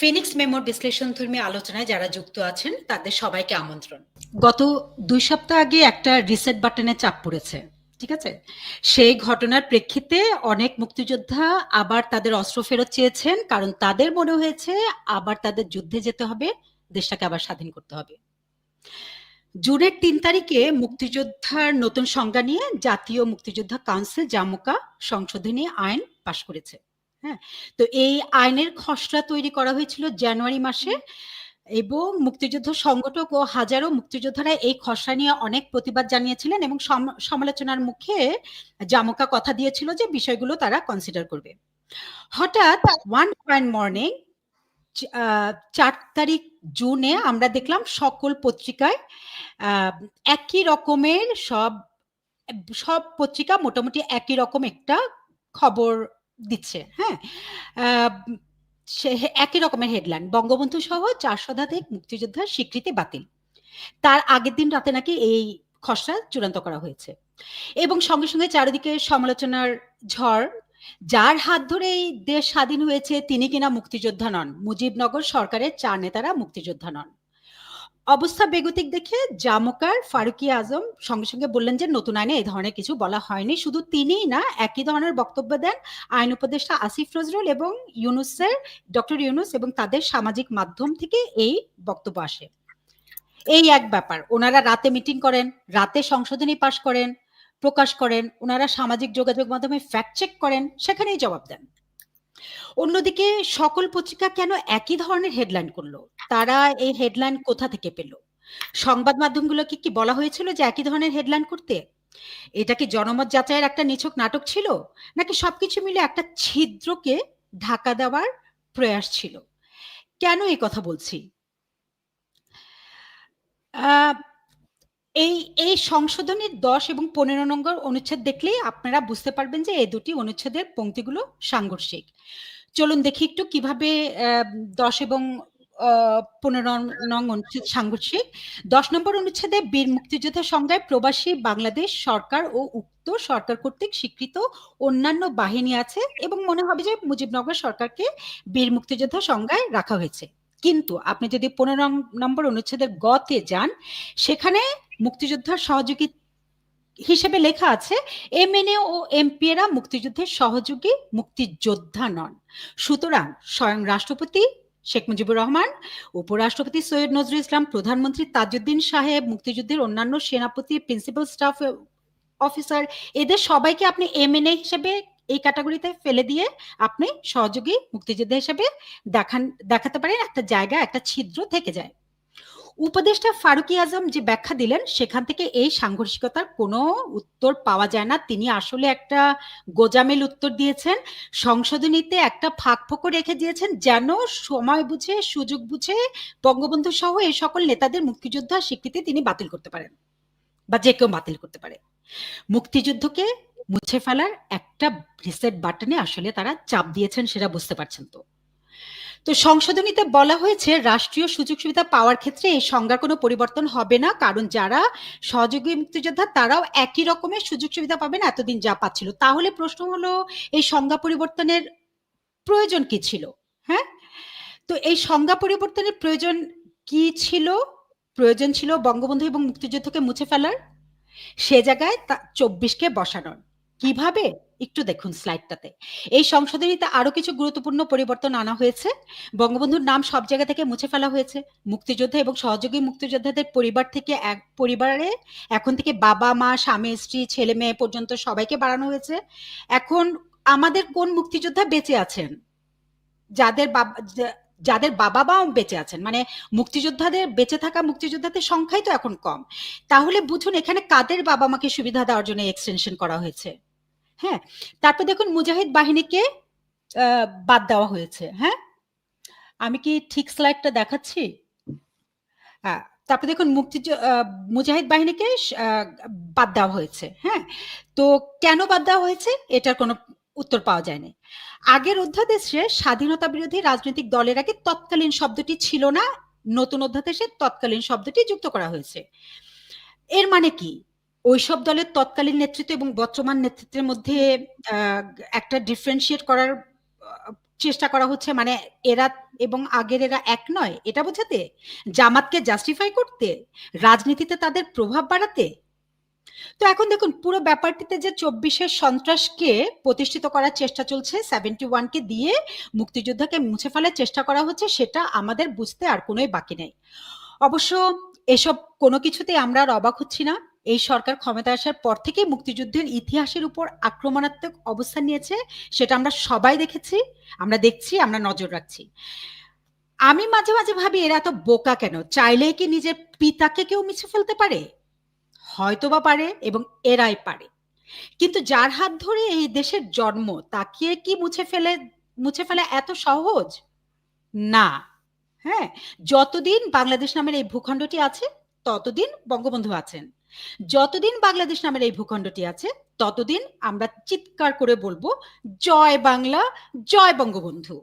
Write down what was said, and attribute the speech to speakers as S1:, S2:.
S1: Phoenix মেমোর বিশ্লেষণধর্মী আলোচনায় যারা যুক্ত আছেন, তাদের সবাইকে আমন্ত্রণ। গত দুই সপ্তাহ আগে একটা রিসেট বাটনে চাপ পড়েছে, ঠিক আছে? সেই ঘটনার প্রেক্ষিতে অনেক মুক্তিযোদ্ধা আবার তাদের অস্ত্র ফেরত চেয়েছেন, কারণ তাদের মনে হয়েছে আবার তাদের যুদ্ধে যেতে হবে, দেশটাকে আবার স্বাধীন করতে হবে। জুনের তিন তারিখে মুক্তিযোদ্ধার নতুন সংজ্ঞা নিয়ে জাতীয় মুক্তিযোদ্ধা কাউন্সিল জামুকা সংশোধনী আইন পাশ করেছে। হ্যাঁ? তো এই আইনের খসড়া তৈরি করা হয়েছিল জানুয়ারি মাসে এবং মুক্তিযুদ্ধ সংগঠক ও হাজারো মুক্তিযোদ্ধারা এই খসড়া নিয়ে অনেক প্রতিবাদ জানিয়েছিলেন এবং সম- সমালোচনার মুখে জামুকা কথা দিয়েছিল যে বিষয়গুলো তারা কনসিডার করবে। হঠাৎ ওয়ান ফাইন মর্নিং চার তারিখ জুনে আমরা দেখলাম সকল পত্রিকায় আহ, একই রকমের সব সব পত্রিকা মোটামুটি একই রকম একটা খবর দিচ্ছে হ্যাঁ? একই রকমের হেডলাইন বঙ্গবন্ধু সহ চার শতাধিক মুক্তিযোদ্ধার স্বীকৃতি বাতিল। তার আগের দিন রাতে নাকি এই খসড়া চূড়ান্ত করা হয়েছে। এবং সঙ্গে সঙ্গে চারিদিকে সমালোচনার ঝড়, যার হাত ধরে এই দেশ স্বাধীন হয়েছে তিনি কিনা মুক্তিযোদ্ধা নন। মুজিবনগর সরকারের চার নেতারা মুক্তিযোদ্ধা নন। অবস্থা বেগতিক দেখে জামুকার ফারুকি আজম সঙ্গে সঙ্গে বললেন যে, নতুন আইনে এই ধরনের কিছু বলা হয়নি। শুধু তিনিই না, একই ধরনের বক্তব্য দেন আইন উপদেষ্টা আসিফ নজরুল এবং ইউনুসের, ডক্টর ইউনুস এবং তাদের সামাজিক মাধ্যম থেকে এই বক্তব্য আসে। এই এক ব্যাপার। ওনারা রাতে মিটিং করেন, রাতে সংশোধনী পাশ করেন, প্রকাশ করেন, ওনারা সামাজিক যোগাযোগ মাধ্যমে ফ্যাক্ট চেক করেন, সেখানেই জবাব দেন। অন্যদিকে সকল পত্রিকা কেন একই ধরনের হেডলাইন করল? তারা এই হেডলাইন কোথা থেকে পেল? সংবাদ মাধ্যমগুলোকে কি বলা হয়েছিল যে একই ধরনের হেডলাইন করতে? এটা কি জনমত যাচাইয়ের একটা নিছক নাটক ছিল? নাকি সবকিছু মিলে একটা ছিদ্রকে ঢাকা দেওয়ার প্রয়াস ছিল? কেন এই কথা বলছি? এই এই সংশোধনের দশ এবং পনেরো নম্বর অনুচ্ছেদ দেখলেই আপনারা বুঝতে পারবেন যে এই দুটি অনুচ্ছেদের পংক্তিগুলো সাংঘর্ষিক। চলুন দেখি একটু কীভাবে দশ এবং পনেরো নং অনুচ্ছেদ সাংঘর্ষিক। দশ নম্বর অনুচ্ছেদে বীর মুক্তিযোদ্ধা সংজ্ঞায় প্রবাসী বাংলাদেশ সরকার ও উক্ত সরকার কর্তৃক স্বীকৃত অন্যান্য বাহিনী আছে এবং মনে হবে যে মুজিবনগর সরকারকে বীর মুক্তিযোদ্ধা সংজ্ঞায় রাখা হয়েছে। কিন্তু আপনি যদি পনেরো নম্বর অনুচ্ছেদের গতে যান, সেখানে মুক্তিযোদ্ধার সহযোগী হিসেবে লেখা আছে, এমএনএ ও এমপি এরা মুক্তিযুদ্ধের সহযোগী মুক্তিযোদ্ধা নন। সুতরাং স্বয়ং রাষ্ট্রপতি শেখ মুজিবুর রহমান, উপরাষ্ট্রপতি সৈয়দ নজরুল ইসলাম, প্রধানমন্ত্রী তাজউদ্দিন সাহেব, মুক্তিযুদ্ধের অন্যান্য সেনাপতি, প্রিন্সিপাল স্টাফ, অফিসার, এদের সবাইকে আপনি এমএনএ হিসেবে এই ক্যাটাগরিতে ফেলে দিয়ে আপনি সহযোগী মুক্তিযোদ্ধা হিসেবে দেখান, দেখাতে পারেন একটা জায়গা, একটা ছিদ্র থেকে যায়। উপদেষ্টা ফারুকি আজম যে ব্যাখ্যা দিলেন, সেখান থেকে এই সাংঘর্ষিকতার কোনো উত্তর পাওয়া যায় না। তিনি আসলে একটা গোজামেল উত্তর দিয়েছেন, সংশোধনীতে একটা ফাঁক ফোকর রেখে দিয়েছেন, যেন সময় বুঝে, সুযোগ বুঝে, বঙ্গবন্ধু সহ এই সকল নেতাদের মুক্তিযোদ্ধা স্বীকৃতি তিনি বাতিল করতে পারেন, বা যে কেউ বাতিল করতে পারে। মুক্তিযুদ্ধকে মুছে ফেলার একটা রিসেট বাটনে আসলে তারা চাপ দিয়েছেন সেটা বুঝতে পারছেন তো। তো সংশোধনীতে বলা হয়েছে, রাষ্ট্রীয় সুযোগ সুবিধা পাওয়ার ক্ষেত্রে এই সংজ্ঞার কোনো পরিবর্তন হবে না, কারণ যারা সহযোগী মুক্তিযোদ্ধা তারাও একই রকমের সুযোগ সুবিধা পাবেন এতদিন যা পাচ্ছিল। তাহলে প্রশ্ন হলো, এই সংজ্ঞা পরিবর্তনের প্রয়োজন কি ছিল? হ্যাঁ? তো এই সংজ্ঞা পরিবর্তনের প্রয়োজন কি ছিল? প্রয়োজন ছিল বঙ্গবন্ধু এবং মুক্তিযুদ্ধকে মুছে ফেলার। সে জায়গায় চব্বিশকে বসানোর। কীভাবে? একটু দেখুন স্লাইডটাতে। এই সংশোধনীতে আরও কিছু গুরুত্বপূর্ণ পরিবর্তন আনা হয়েছে। বঙ্গবন্ধুর নাম সব জায়গা থেকে মুছে ফেলা হয়েছে। মুক্তিযোদ্ধা এবং সহযোগী মুক্তিযোদ্ধাদের পরিবার থেকে এক, পরিবারে এখন থেকে বাবা, মা, স্বামী, স্ত্রী, ছেলে মেয়ে পর্যন্ত সবাইকে বাড়ানো হয়েছে। এখন আমাদের কোন মুক্তিযোদ্ধা বেঁচে আছেন? যাদের বাবা যাদের বাবা মাও বেঁচে আছেন। মানে মুক্তিযোদ্ধাদের, বেঁচে থাকা মুক্তিযোদ্ধাদের সংখ্যাই তো এখন কম। তাহলে বুঝুন এখানে কাদের বাবা মাকে সুবিধা দেওয়ার জন্য এক্সটেনশন করা হয়েছে? হ্যাঁ তারপর দেখুন মুজাহিদ বাহিনীকে বাদ দেওয়া হয়েছে হ্যাঁ? আমি কি ঠিক স্লাইডটা দেখাচ্ছি? তারপর দেখুন মুক্তি মুজাহিদ বাহিনীকে বাদ দেওয়া হয়েছে হ্যাঁ? তো কেন বাদ দেওয়া হয়েছে? এটার কোনো উত্তর পাওয়া যায়নি। আগের অধ্যাদেশে স্বাধীনতা বিরোধী রাজনৈতিক দলের আগে তৎকালীন শব্দটি ছিল না, নতুন অধ্যাদেশে তৎকালীন শব্দটি যুক্ত করা হয়েছে। এর মানে কি? ওইসব দলের তৎকালীন নেতৃত্ব এবং বর্তমান নেতৃত্বের মধ্যে একটা ডিফারেন্সিয়েট করার চেষ্টা করা হচ্ছে। মানে এরা এবং আগের এরা এক নয়, এটা বোঝাতে জামাতকে জাস্টিফাই করতে, রাজনীতিতে তাদের প্রভাব বাড়াতে। তো এখন দেখুন, পুরো ব্যাপারটিতে যে চব্বিশের সন্ত্রাসকে প্রতিষ্ঠিত করার চেষ্টা চলছে সেভেন্টি ওয়ানকে দিয়ে মুক্তিযোদ্ধাকে মুছে ফেলার চেষ্টা করা হচ্ছে, সেটা আমাদের বুঝতে আর কোনোই বাকি নেই। অবশ্য এসব কোনো কিছুতে আমরা আর অবাক হচ্ছি না। এই সরকার ক্ষমতা আসার পর থেকেই মুক্তিযুদ্ধের ইতিহাসের উপর আক্রমণাত্মক অবস্থান নিয়েছে, সেটা আমরা সবাই দেখেছি, আমরা দেখছি, আমরা নজর রাখছি। আমি মাঝে মাঝে ভাবি, এরা এত বোকা কেন? চাইলেই কি নিজের পিতাকে কেউ মুছে ফেলতে পারে? হয়তো বা পারে এবং এরাই পারে। কিন্তু যার হাত ধরে এই দেশের জন্ম, তাকে কি মুছে ফেলে, মুছে ফেলা এত সহজ? না। হ্যাঁ যতদিন বাংলাদেশ নামের এই ভূখণ্ডটি আছে, ততদিন বঙ্গবন্ধু আছেন। যতদিন বাংলাদেশ নামের এই ভূখণ্ডটি আছে, ততদিন আমরা চিৎকার করে বলব, জয় বাংলা, জয় বঙ্গবন্ধু।